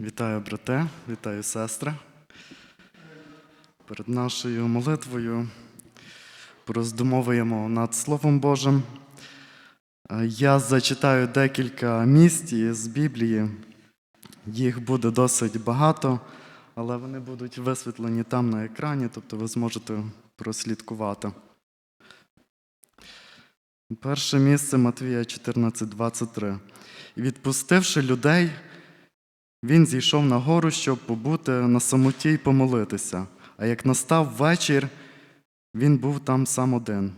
Вітаю, брате, вітаю, сестри. Перед нашою молитвою пороздумовуємо над Словом Божим. Е, Я зачитаю декілька місць з Біблії. Їх буде досить багато, але вони будуть висвітлені там на екрані, тобто ви зможете прослідкувати. Перше місце Матвія 14:23. І відпустивши людей, він зійшов на гору, щоб побути на самоті й помолитися. А як настав вечір, він був там сам один.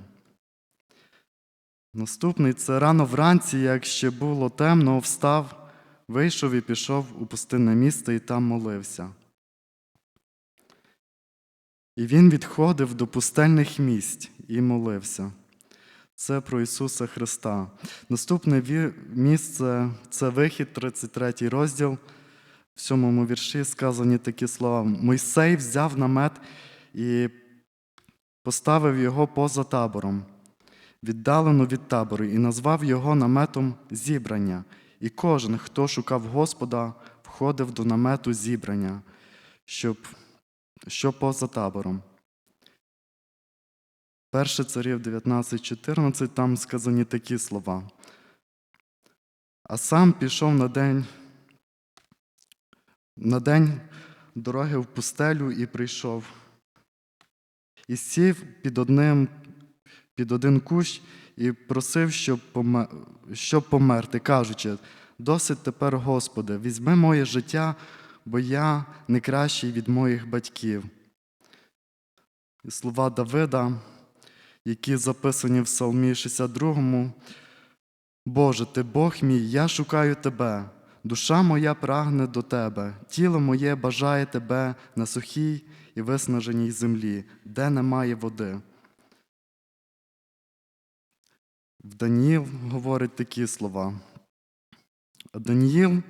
Наступний це рано вранці, як ще було темно, встав, вийшов і пішов у пустинне місце і там молився. І він відходив до пустельних місць і молився. Це про Ісуса Христа. Наступне місце це вихід, 33 розділ. В сьомому вірші сказані такі слова: Мойсей взяв намет і поставив його поза табором, віддалено від табору, і назвав його наметом зібрання. І кожен, хто шукав Господа, входив до намету зібрання, щоб, що поза табором. Перше царів 19.14, там сказані такі слова. А сам пішов на день на день дороги в пустелю і прийшов. І сів під одним, під один кущ і просив, щоб, помер, щоб померти, кажучи, досить тепер, Господи, візьми моє життя, бо я не кращий від моїх батьків. І слова Давида, які записані в Псалмі 62, Боже, ти Бог мій, я шукаю Тебе. Душа моя прагне до тебе, тіло моє бажає тебе на сухій і виснаженій землі, де немає води. В Даніїл говорить такі слова. Даніїл,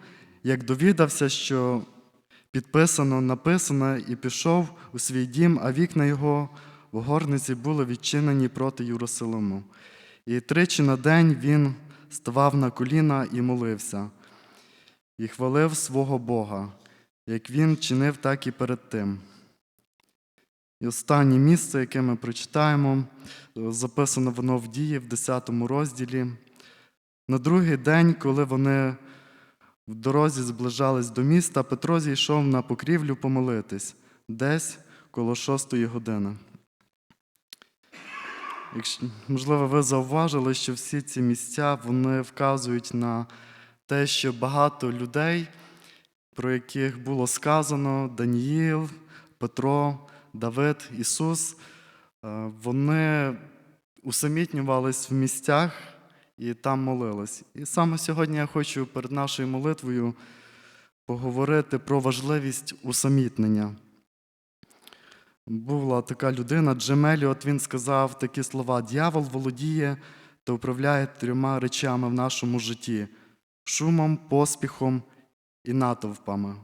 як довідався, що підписано, написано, і пішов у свій дім, а вікна його в горниці були відчинені проти Єрусалиму. І тричі на день він ставав на коліна і молився і хвалив свого Бога, як він чинив, так і перед тим. І останнє місце, яке ми прочитаємо, записано воно в дії в 10 розділі. На другий день, коли вони в дорозі зближались до міста, Петро зійшов на покрівлю помолитись десь коло шостої години. Якщо, можливо, ви зауважили, що всі ці місця вони вказують на те, що багато людей, про яких було сказано Даніїл, Петро, Давид, Ісус, е, вони усамітнювались в місцях і там молились. І саме сьогодні я хочу перед нашою молитвою поговорити про важливість усамітнення. Була така людина, Джем Еліот, він сказав такі слова: Д'явол володіє та управляє трьома речами в нашому житті шумом, поспіхом і натовпами.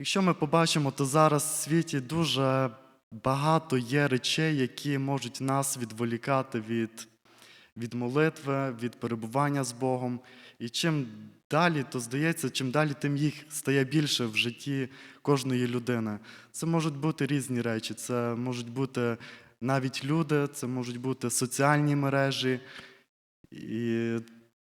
Якщо ми побачимо, то зараз в світі дуже багато є речей, які можуть нас відволікати від, від молитви, від перебування з Богом. І чим далі, то здається, чим далі, тим їх стає більше в житті кожної людини. Це можуть бути різні речі, це можуть бути навіть люди, це можуть бути соціальні мережі. І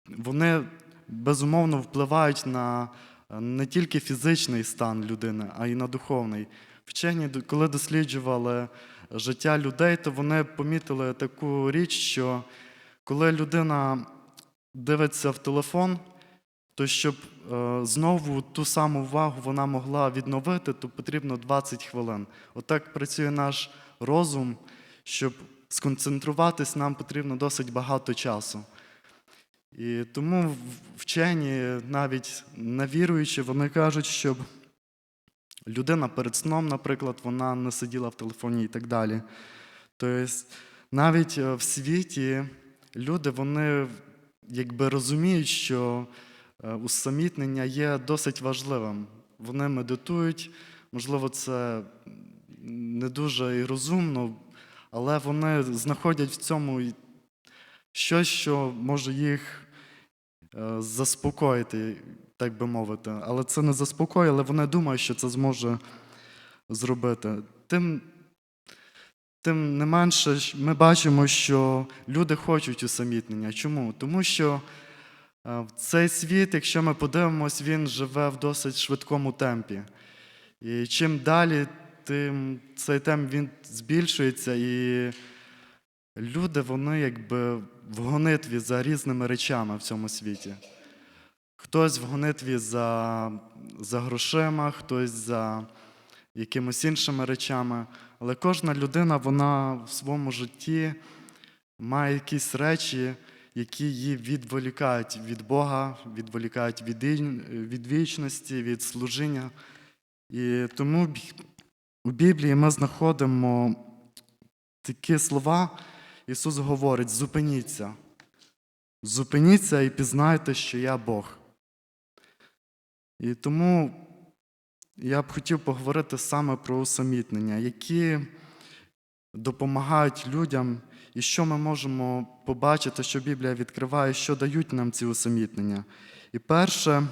вони безумовно впливають на е, не тільки фізичний стан людини, а й на духовний. Вчені, коли досліджували життя людей, то вони помітили таку річ, що коли людина дивиться в телефон, то щоб е, знову ту саму увагу вона могла відновити, то потрібно 20 хвилин. Отак працює наш розум, щоб сконцентруватись, нам потрібно досить багато часу. І тому вчені, навіть невіруючі, вони кажуть, щоб людина перед сном, наприклад, вона не сиділа в телефоні і так далі. Тобто, навіть е, в світі люди вони якби розуміють, що е, усамітнення є досить важливим. Вони медитують, можливо, це не дуже і розумно, але вони знаходять в цьому щось, що може їх е, заспокоїти. так би мовити. Але це не заспокоює, але вони думають, що це зможе зробити. Тим, тим не менше, ми бачимо, що люди хочуть усамітнення. Чому? Тому що е, цей світ, якщо ми подивимось, він живе в досить швидкому темпі. І чим далі, тим цей темп він збільшується, і люди, вони якби в гонитві за різними речами в цьому світі. Хтось в гонитві за, за грошима, хтось за якимось іншими речами. Але кожна людина, вона в своєму житті має якісь речі, які її відволікають від Бога, відволікають від, від вічності, від служіння. І тому у Біблії ми знаходимо такі слова. Ісус говорить: зупиніться. Зупиніться і пізнайте, що я Бог. І тому я б хотів поговорити саме про усамітнення, які допомагають людям, і що ми можемо побачити, що Біблія відкриває, що дають нам ці усамітнення. І перше,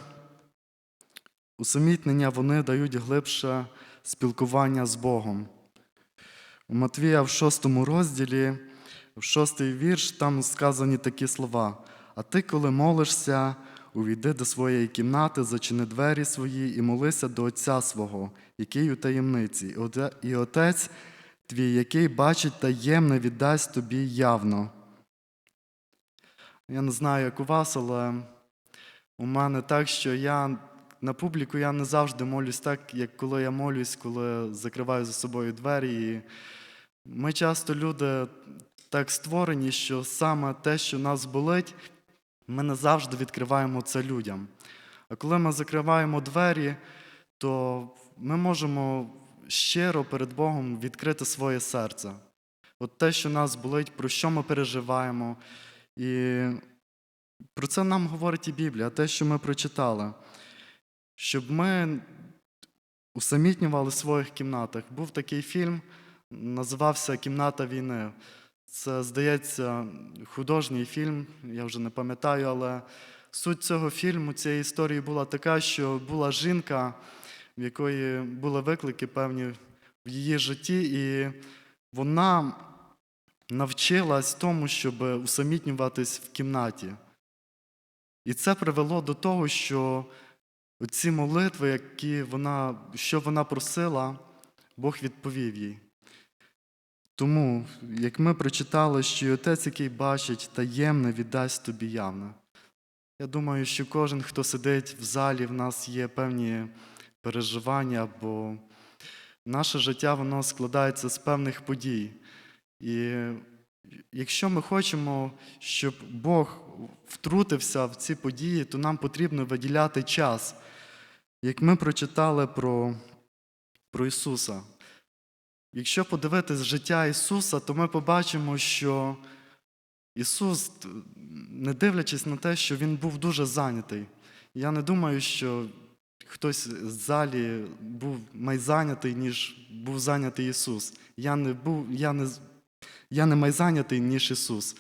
усамітнення вони дають глибше спілкування з Богом. У Матвія в шостому розділі, в шостий вірш, там сказані такі слова. А ти, коли молишся, увійди до своєї кімнати, зачини двері свої і молися до Отця свого, який у таємниці, І Отець твій, який бачить таємне, віддасть тобі явно. Я не знаю, як у вас, але у мене так, що я на публіку я не завжди молюсь так, як коли я молюсь, коли закриваю за собою двері. І ми часто люди так створені, що саме те, що нас болить, ми не завжди відкриваємо це людям. А коли ми закриваємо двері, то ми можемо щиро перед Богом відкрити своє серце. От те, що нас болить, про що ми переживаємо. І про це нам говорить і Біблія, те, що ми прочитали. Щоб ми усамітнювали в своїх кімнатах. Був такий фільм, називався Кімната війни. Це, здається, художній фільм, я вже не пам'ятаю, але суть цього фільму, цієї історії була така, що була жінка, в якої були виклики певні в її житті, і вона навчилась тому, щоб усамітнюватись в кімнаті. І це привело до того, що ці молитви, які вона, що вона просила, Бог відповів їй. Тому, як ми прочитали, що і отець, який бачить таємне, віддасть тобі явне. Я думаю, що кожен, хто сидить в залі, в нас є певні переживання, бо наше життя воно складається з певних подій. І якщо ми хочемо, щоб Бог втрутився в ці події, то нам потрібно виділяти час. Як ми прочитали про, про Ісуса. Якщо подивитись життя Ісуса, то ми побачимо, що Ісус, не дивлячись на те, що Він був дуже зайнятий. Я не думаю, що хтось з залі був майзайнятий, ніж був зайнятий Ісус. Я не був, я не, я не майзайнятий, ніж Ісус.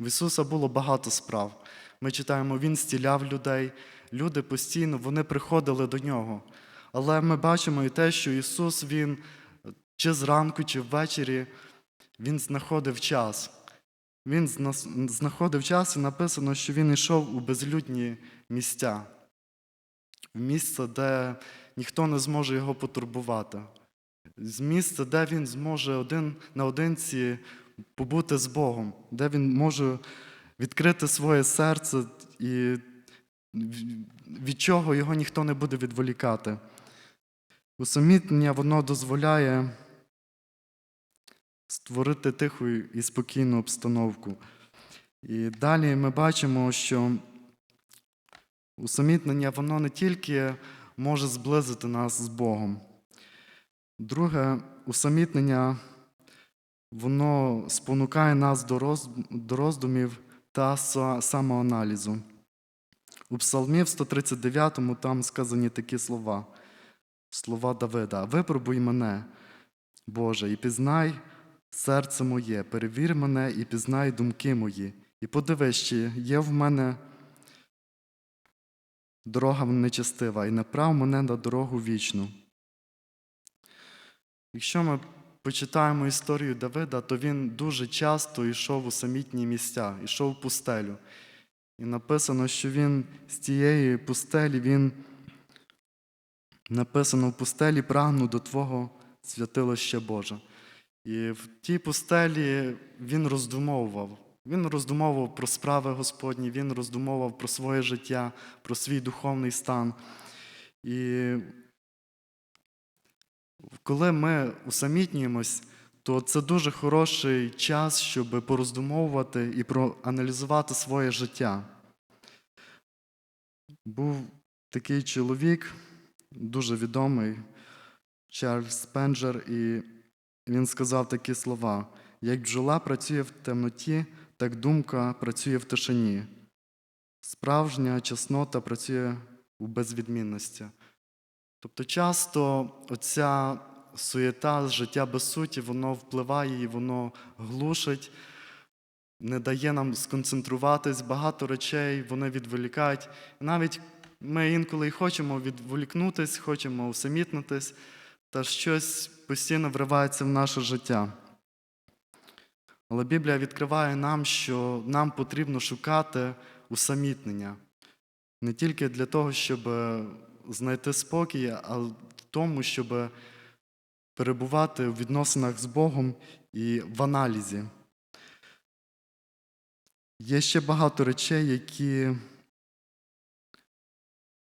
В Ісуса було багато справ. Ми читаємо, Він стіляв людей, люди постійно вони приходили до нього. Але ми бачимо і те, що Ісус, Він чи зранку, чи ввечері, Він знаходив час. Він знаходив час і написано, що він йшов у безлюдні місця, в місце, де ніхто не зможе його потурбувати, з місця, де він зможе один наодинці побути з Богом, де він може відкрити своє серце і від чого його ніхто не буде відволікати. Усамітнення воно дозволяє створити тиху і спокійну обстановку. І далі ми бачимо, що усамітнення воно не тільки може зблизити нас з Богом. Друге, усамітнення воно спонукає нас до роздумів та самоаналізу. У Псалмі в 139 там сказані такі слова, слова Давида: Випробуй мене, Боже, і пізнай серце моє, перевір мене і пізнай думки мої, і подивись, чи є в мене дорога нечестива, і направ мене на дорогу вічну. Якщо ми почитаємо історію Давида, то він дуже часто йшов у самітні місця, йшов в пустелю. І написано, що він з тієї пустелі, він написано в пустелі прагну до Твого святилища Боже. І в тій пустелі він роздумовував. Він роздумовував про справи Господні, він роздумовував про своє життя, про свій духовний стан. І коли ми усамітнюємось, то це дуже хороший час, щоб пороздумовувати і проаналізувати своє життя. Був такий чоловік, дуже відомий, Чарльз Спенджер, і він сказав такі слова: як бджола працює в темноті, так думка працює в тишині. Справжня чеснота працює у безвідмінності. Тобто часто оця суєта, життя без суті, воно впливає і воно глушить, не дає нам сконцентруватись, багато речей вони відволікають. Навіть ми інколи й хочемо відволікнутись, хочемо усамітнитись, та щось постійно вривається в наше життя. Але Біблія відкриває нам, що нам потрібно шукати усамітнення не тільки для того, щоб знайти спокій, а в тому, щоб перебувати в відносинах з Богом і в аналізі. Є ще багато речей, які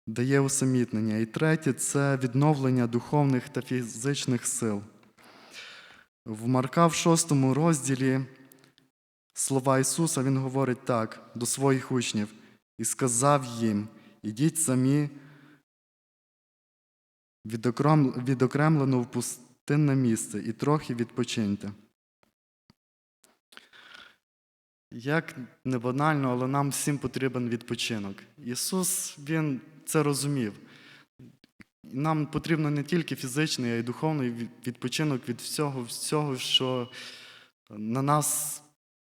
дає усамітнення. І третє це відновлення духовних та фізичних сил. В Марка в шостому розділі слова Ісуса Він говорить так до своїх учнів і сказав їм: ідіть самі відокрем- відокремлено в пустинне місце і трохи відпочиньте. Як не банально, але нам всім потрібен відпочинок. Ісус Він це розумів. Нам потрібно не тільки фізичний, а й духовний відпочинок від всього, всього, що на нас,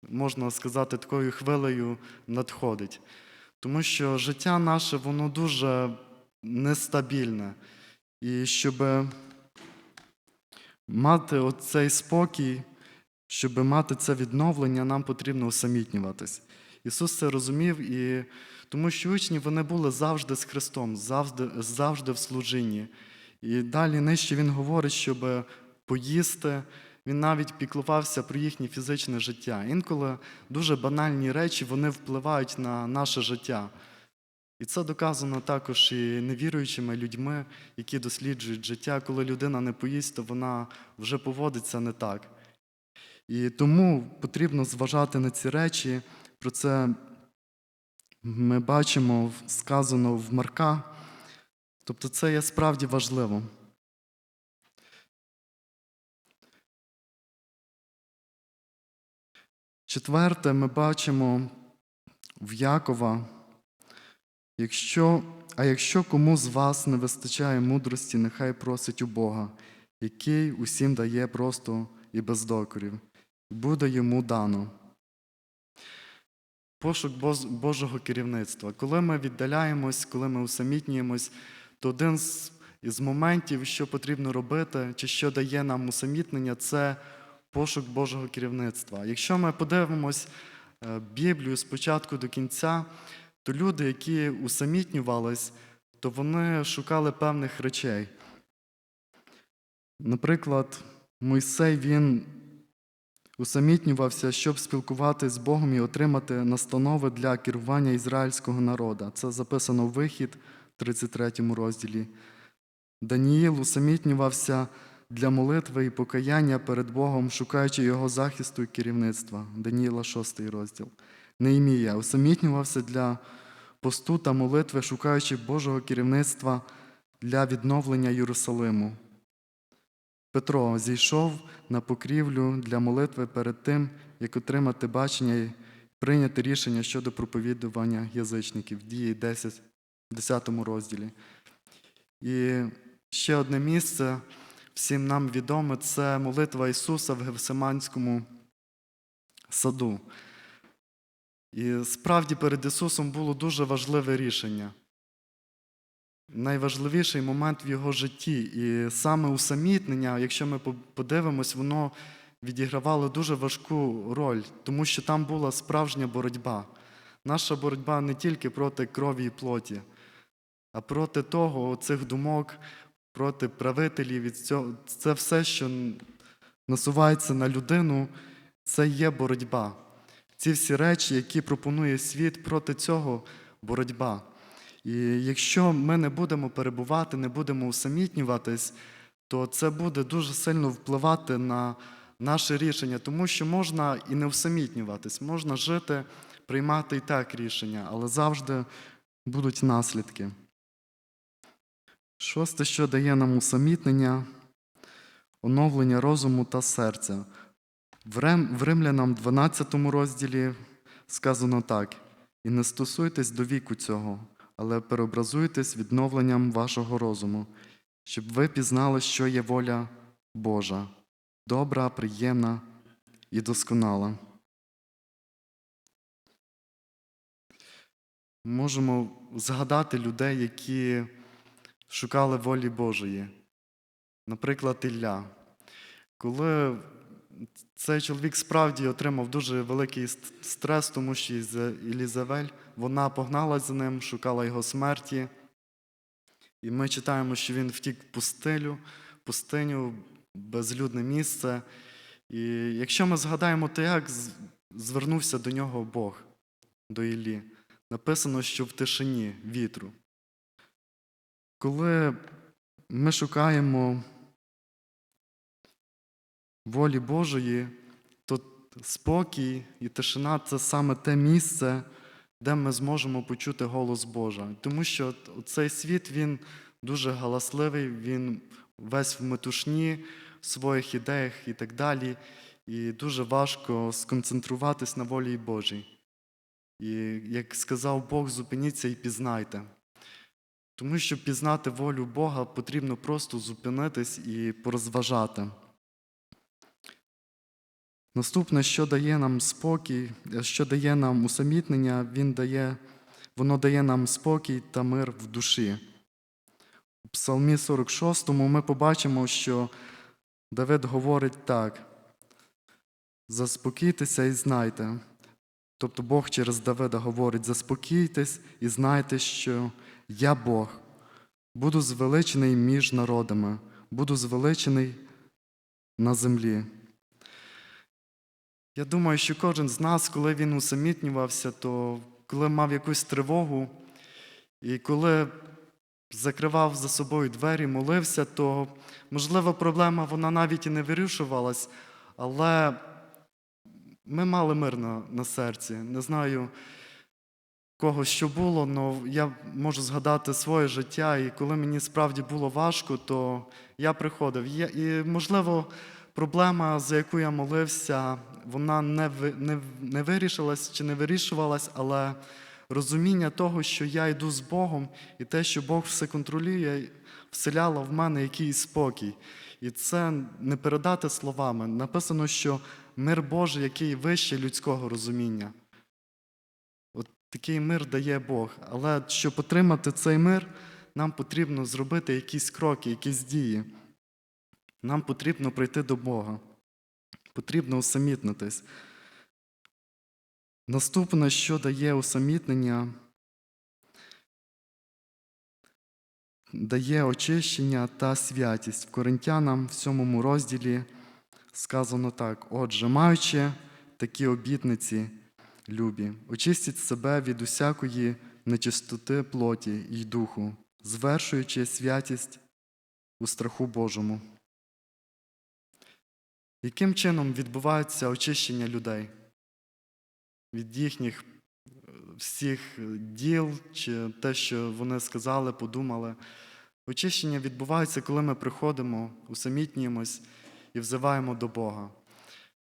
можна сказати, такою хвилею надходить. Тому що життя наше, воно дуже нестабільне. І щоб мати оцей спокій, щоб мати це відновлення, нам потрібно усамітнюватись. Ісус це розумів, і тому що учні вони були завжди з Христом, завжди, завжди в служінні. І далі нижче Він говорить, щоб поїсти. Він навіть піклувався про їхнє фізичне життя. Інколи дуже банальні речі вони впливають на наше життя. І це доказано також і невіруючими людьми, які досліджують життя. Коли людина не поїсть, то вона вже поводиться не так. І тому потрібно зважати на ці речі. Про це ми бачимо сказано в Марка. Тобто це є справді важливо. Четверте, ми бачимо в Якова, якщо, а якщо кому з вас не вистачає мудрості, нехай просить у Бога, який усім дає просто і без докорів, буде йому дано. Пошук Божого керівництва. Коли ми віддаляємось, коли ми усамітнюємось, то один з моментів, що потрібно робити, чи що дає нам усамітнення, це пошук Божого керівництва. Якщо ми подивимось е, Біблію з початку до кінця, то люди, які усамітнювались, то вони шукали певних речей. Наприклад, Мойсей він усамітнювався, щоб спілкуватися з Богом і отримати настанови для керування ізраїльського народу. Це записано в вихід, 33 розділі. Даніїл усамітнювався для молитви і покаяння перед Богом, шукаючи його захисту і керівництва. Даніїла, 6 розділ. Неїмія усамітнювався для посту та молитви, шукаючи Божого керівництва для відновлення Єрусалиму. Петро зійшов на покрівлю для молитви перед тим, як отримати бачення і прийняти рішення щодо проповідування язичників, дії 10, 10 розділі. І ще одне місце, всім нам відоме, це молитва Ісуса в Гевсиманському саду. І справді перед Ісусом було дуже важливе рішення. Найважливіший момент в його житті. І саме усамітнення, якщо ми подивимось, воно відігравало дуже важку роль, тому що там була справжня боротьба. Наша боротьба не тільки проти крові і плоті, а проти того, цих думок, проти правителів. І цього, це все, що насувається на людину, це є боротьба. Ці всі речі, які пропонує світ, проти цього боротьба. І якщо ми не будемо перебувати, не будемо усамітнюватись, то це буде дуже сильно впливати на наше рішення, тому що можна і не усамітнюватись, можна жити, приймати і так рішення, але завжди будуть наслідки. Шосте, що дає нам усамітнення, оновлення розуму та серця. В Римлянам 12 розділі сказано так: і не стосуйтесь до віку цього, але переобразуйтесь відновленням вашого розуму, щоб ви пізнали, що є воля Божа, добра, приємна і досконала. Можемо згадати людей, які шукали волі Божої. Наприклад, Ілля. Коли цей чоловік справді отримав дуже великий стрес, тому що Іза- Ілізавель, вона погналась за ним, шукала його смерті. І ми читаємо, що він втік в пустелю, пустиню, безлюдне місце. І якщо ми згадаємо, то як звернувся до нього Бог, до Іллі, написано, що в тишині вітру. Коли ми шукаємо волі Божої, то спокій і тишина це саме те місце, де ми зможемо почути голос Божа. Тому що цей світ він дуже галасливий, він весь в метушні, в своїх ідеях і так далі. І дуже важко сконцентруватись на волі Божій. І як сказав Бог, зупиніться і пізнайте. Тому що пізнати волю Бога потрібно просто зупинитись і порозважати. Наступне, що дає нам спокій, що дає нам усамітнення, він дає, воно дає нам спокій та мир в душі. У Псалмі 46 ми побачимо, що Давид говорить так: заспокійтеся і знайте. Тобто Бог через Давида говорить: заспокійтесь і знайте, що я Бог, буду звеличений між народами, буду звеличений на землі. Я думаю, що кожен з нас, коли він усамітнювався, то коли мав якусь тривогу, і коли закривав за собою двері, молився, то, можливо, проблема вона навіть і не вирішувалась, але ми мали мир на, на серці. Не знаю, кого що було, але я можу згадати своє життя, і коли мені справді було важко, то я приходив. І, можливо, проблема, за яку я молився, вона не, не, не вирішилась чи не вирішувалась, але розуміння того, що я йду з Богом, і те, що Бог все контролює, вселяло в мене якийсь спокій. І це не передати словами. Написано, що мир Божий, який вище людського розуміння. От такий мир дає Бог. Але щоб отримати цей мир, нам потрібно зробити якісь кроки, якісь дії. Нам потрібно прийти до Бога. Потрібно усамітнитись. Наступне, що дає усамітнення, дає очищення та святість. В Коринтянам в сьомому розділі сказано так: Отже, маючи такі обітниці, любі, очистіть себе від усякої нечистоти плоті й духу, звершуючи святість у страху Божому. Яким чином відбувається очищення людей від їхніх всіх діл чи те, що вони сказали, подумали? Очищення відбувається, коли ми приходимо, усамітнюємось і взиваємо до Бога.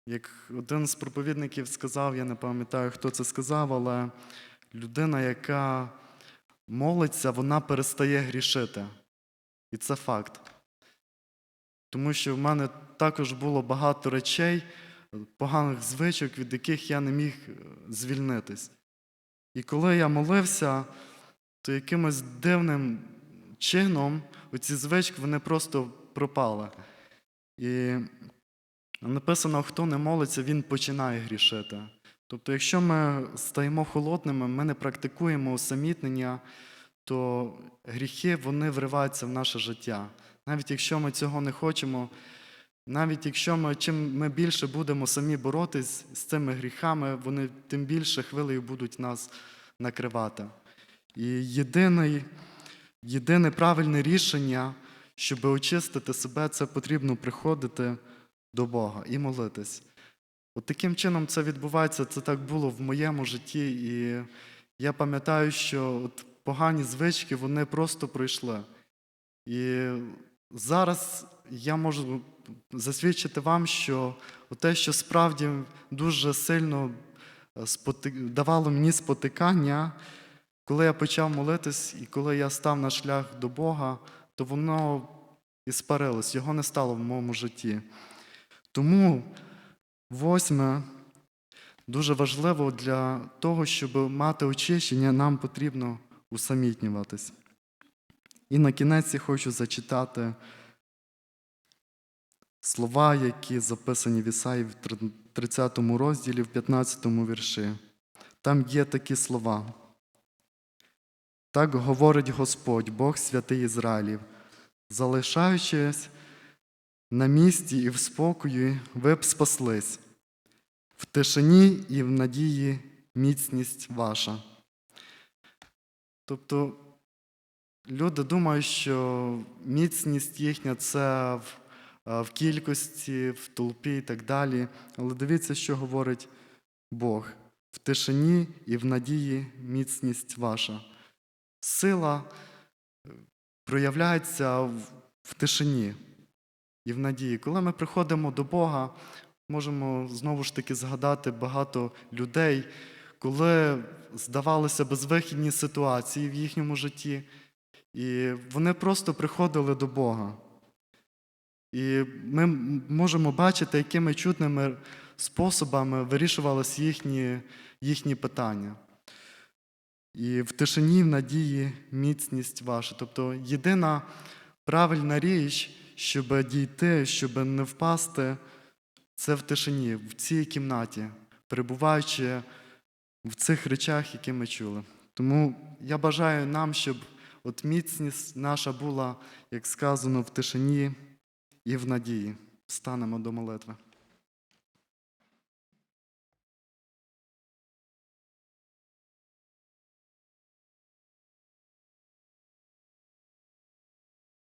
Як один з проповідників сказав, я не пам'ятаю, хто це сказав, але людина, яка молиться, вона перестає грішити. І це факт. Тому що в мене також було багато речей, поганих звичок, від яких я не міг е, звільнитись. І коли я молився, то якимось дивним чином оці звички вони просто пропали. І написано, хто не молиться, він починає грішити. Тобто, якщо ми стаємо холодними, ми не практикуємо усамітнення, то гріхи вони вриваються в наше життя. Навіть якщо ми цього не хочемо, навіть якщо ми чим ми більше будемо самі боротись з цими гріхами, вони тим більше хвилею будуть нас накривати. І єдиний, єдине правильне рішення, щоб очистити себе, це потрібно приходити до Бога і молитись. От таким чином це відбувається, це так було в моєму житті, і я пам'ятаю, що от погані звички вони просто пройшли. І зараз я можу засвідчити вам, що те, що справді дуже сильно е, давало мені спотикання, коли я почав молитись і коли я став на шлях до Бога, то воно і спарилось, його не стало в моєму житті. Тому восьме, дуже важливо для того, щоб мати очищення, нам потрібно усамітнюватись. І на кінець я хочу зачитати слова, які записані в Ісаї в 30 розділі, в 15 вірші. Там є такі слова. Так говорить Господь, Бог святий Ізраїлів, залишаючись на місці і в спокої, ви б спаслись, в тишині і в надії міцність ваша. Тобто люди думають, що міцність їхня це в, е, в кількості, в толпі і так далі. Але дивіться, що говорить Бог. В тишині і в надії міцність ваша. Сила е, проявляється в, в тишині і в надії. Коли ми приходимо до Бога, можемо знову ж таки згадати багато людей, коли здавалося безвихідні ситуації в їхньому житті, і вони просто приходили до Бога. І ми можемо бачити, якими чудними способами вирішувалися їхні, їхні питання. І в тишині, в надії, міцність ваша. Тобто єдина правильна річ, щоб дійти, щоб не впасти, це в тишині, в цій кімнаті, перебуваючи в цих речах, які ми чули. Тому я бажаю нам, щоб от міцність наша була, як сказано, в тишині і в надії. Станемо до молитви.